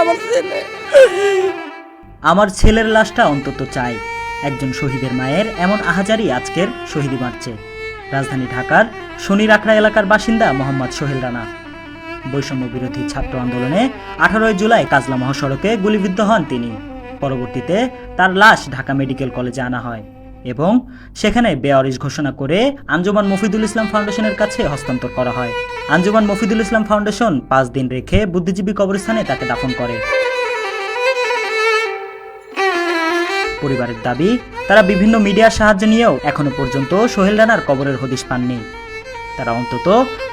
আমার ছেলে। আমার ছেলের লাশটা অন্তত চাই। একজন শহীদের মায়ের এমন আহাজারি আজকের শহীদি মারছে। রাজধানী ঢাকার শনি রাখড়া এলাকার বাসিন্দা মোহাম্মদ সোহেল রানা। বৈষম্য বিরোধী ছাত্র আন্দোলনে আঠারোই জুলাই কাজলা মহাসড়কে গুলিবিদ্ধ হন তিনি। পরবর্তীতে তার লাশ ঢাকা মেডিকেল কলেজে আনা হয়। এবং সেখানে বেয়ারিশ ঘোষণা করে আঞ্জুমান মফিদুল ইসলাম ফাউন্ডেশনের কাছে হস্তান্তর করা হয়। আঞ্জুমান মফিদুল ইসলাম ফাউন্ডেশন পাঁচ দিন রেখে বুদ্ধিজীবী কবরস্থানে তাকে দাফন করে। পরিবারের দাবি, তারা বিভিন্ন মিডিয়ার সাহায্য নিয়েও এখনও পর্যন্ত সোহেল রানার কবরের হদিশ পাননি। তারা অন্তত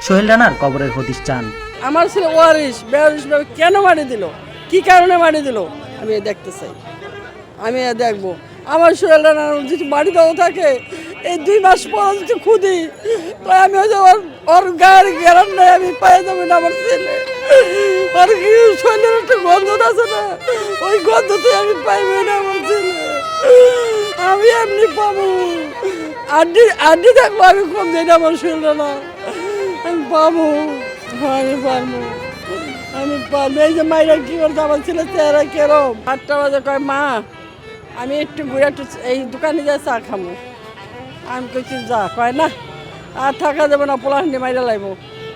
সোহেল রানার কবরের হদিশ চান। আমার ছেলে ওয়ারিশ, বেয়ারিশ কেন মারি দিল? কি কারণে মারি দিল? আমি দেখতে চাই। আমি দেখব। আমার শরীরটা না, যদি বাড়ি দেওয়া থাকে, এই দুই মাস পর যদি খুদি তো আমি হয়তো ওর ওর গায়ের গেরান নাই, আমি পায়ে যাব না আমার ছেলে। ওর কি, শরীরের একটা গন্ধ আছে না। ওই গন্ধতে আমি পাইবে না আমার ছেলে। আমি এমনি পাবো। আড্ডি আড্ডি থাকব, আমি কম দিই না আমার শরীরটা না। আমি পাবো। আমি পারব আমি পারব এই যে মাইরা কি করছে, আমার ছেলে চেহারা কেরম? আটটা বাজে কয়, মা আমি একটু ঘুরে একটু এই দোকানে যাই, চা খামো। আমি কইছি, যা, কয় না? আর থাকা যাবে না পোলাহান্ডি মাইরা লাইব।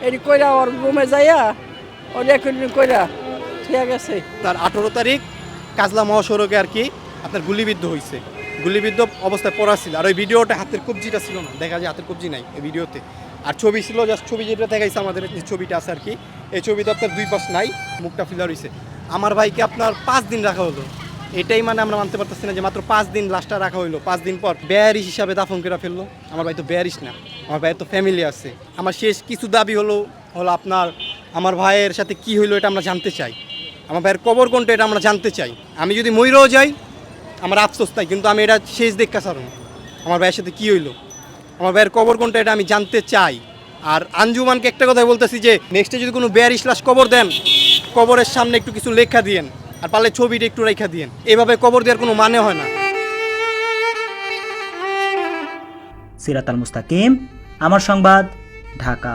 এটি কইরা ওর রুমে যাইয়া, ওর একদিন কইরা ঠিক আছে তার আঠেরো তারিখ কাজলা মহাসড়কে আর কি আপনার গুলিবিদ্ধ হয়েছে গুলিবিদ্ধ অবস্থায় পড়া ছিল। আর ওই ভিডিওটা হাতের কবজিটা ছিল না। দেখা যায় হাতের কবজি নাই এই ভিডিওতে। আর ছবি ছিল জাস্ট ছবি যেটা দেখাইছে আমাদের যে ছবিটা আছে আর কি। এই ছবিতে আপনার দুই পাশ নাই, মুখটা ফিলার হয়েছে আমার ভাইকে আপনার পাঁচ দিন রাখা হলো। এটাই মানে আমরা মানতে পারতেছি না যে মাত্র পাঁচ দিন লাশটা রাখা হইল। পাঁচ দিন পর বেয়ারিশ হিসাবে দাফন করে ফেলল। আমার ভাই তো বেয়ারিশ না। আমার ভাইয়ের তো ফ্যামিলি আছে। আমার শেষ কিছু দাবি হলো হলো আপনার, আমার ভাইয়ের সাথে কি হইল এটা আমরা জানতে চাই। আমার ভাইয়ের কবর কোনটা এটা আমরা জানতে চাই। আমি যদি ময়ূরও যাই, আমার আফসোস নাই কিন্তু আমি এটা শেষ দেখা সারো আমার ভাইয়ের সাথে কি হইল? আমার ভাইয়ের কবর কোনটা এটা আমি জানতে চাই। আর আঞ্জুমানকে একটা কথাই বলতেছি যে নেক্সটে যদি কোনো বেয়ার ইসলাস কবর দেন, কবরের সামনে একটু কিছু লেখা দিয়েন। আর পারলে ছবিটা একটু রেখা দিয়েন। এভাবে কবর দেওয়ার কোনো মানে হয় না। সিরাতাল মুস্তাকিম, আমার সংবাদ, ঢাকা।